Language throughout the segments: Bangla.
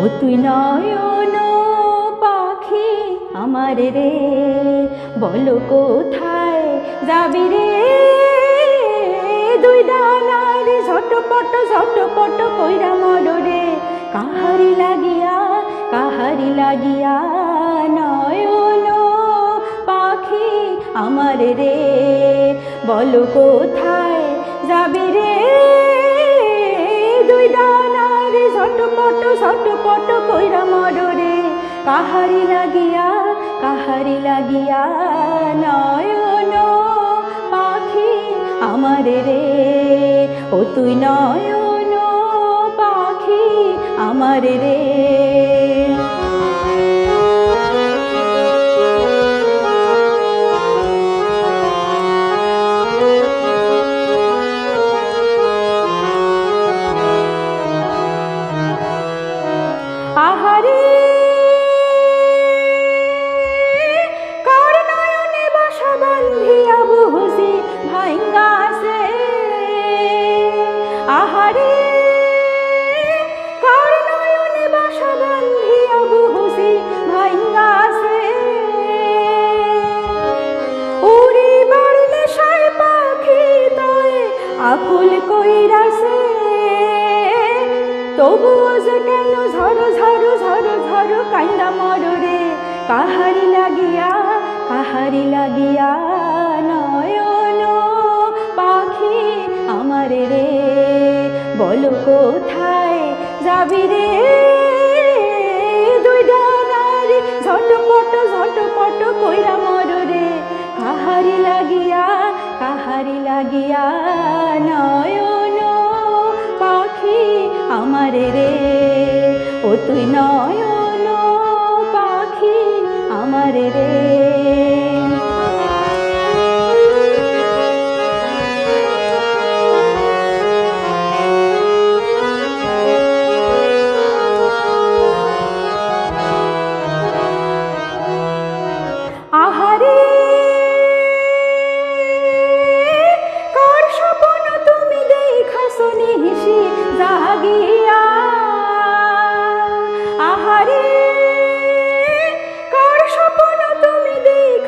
ও তুই নয়ন পাখি আমার রে, বলো কোথায় যাবি রে? দুই ডানার ঝটপট ঝটপট কইরা মর রে। কাহারি লাগিয়া কাহারি লাগিয়া নয়ন পাখি আমার রে, বলো কোথায় যাবি রে? ছটপট ঝটপট কইরা মররে কাহারি লাগিয়া কাহারি লাগিয়া নয়ন পাখি আমার রে। ও তুই নয়ন পাখি আমার রে। আহারে, কার নয়নে বাসা বান্ধিয়া বুঝি ভাঙ্গাছে উড়ি বাড়লে সাই পাখি তয় আকুল কইরাছে তবুও যে কেন ঝড় ঝড় ঝড় ঝড় কান্দা মররে? কাহারি লাগিয়া কাহারি লাগিয়া বলো কোথায় যাবি রে? দুই ডানার ঝটপট ঝটপট কইরা মররে কাহারি লাগিয়া কাহারি লাগিয়া নয়ন পাখি আমার রে। ও তুই নয়ন পাখি আমার রে।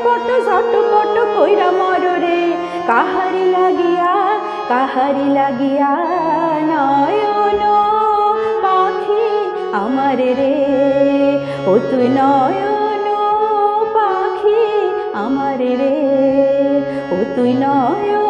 ঝটপট ছটপট কইরা মররে কাহারি লাগিয়া কাহারি লাগিয়া নয়ন পাখি আমার রে। ও তুই নয়ন পাখি আমার রে। ও তুই নয়ন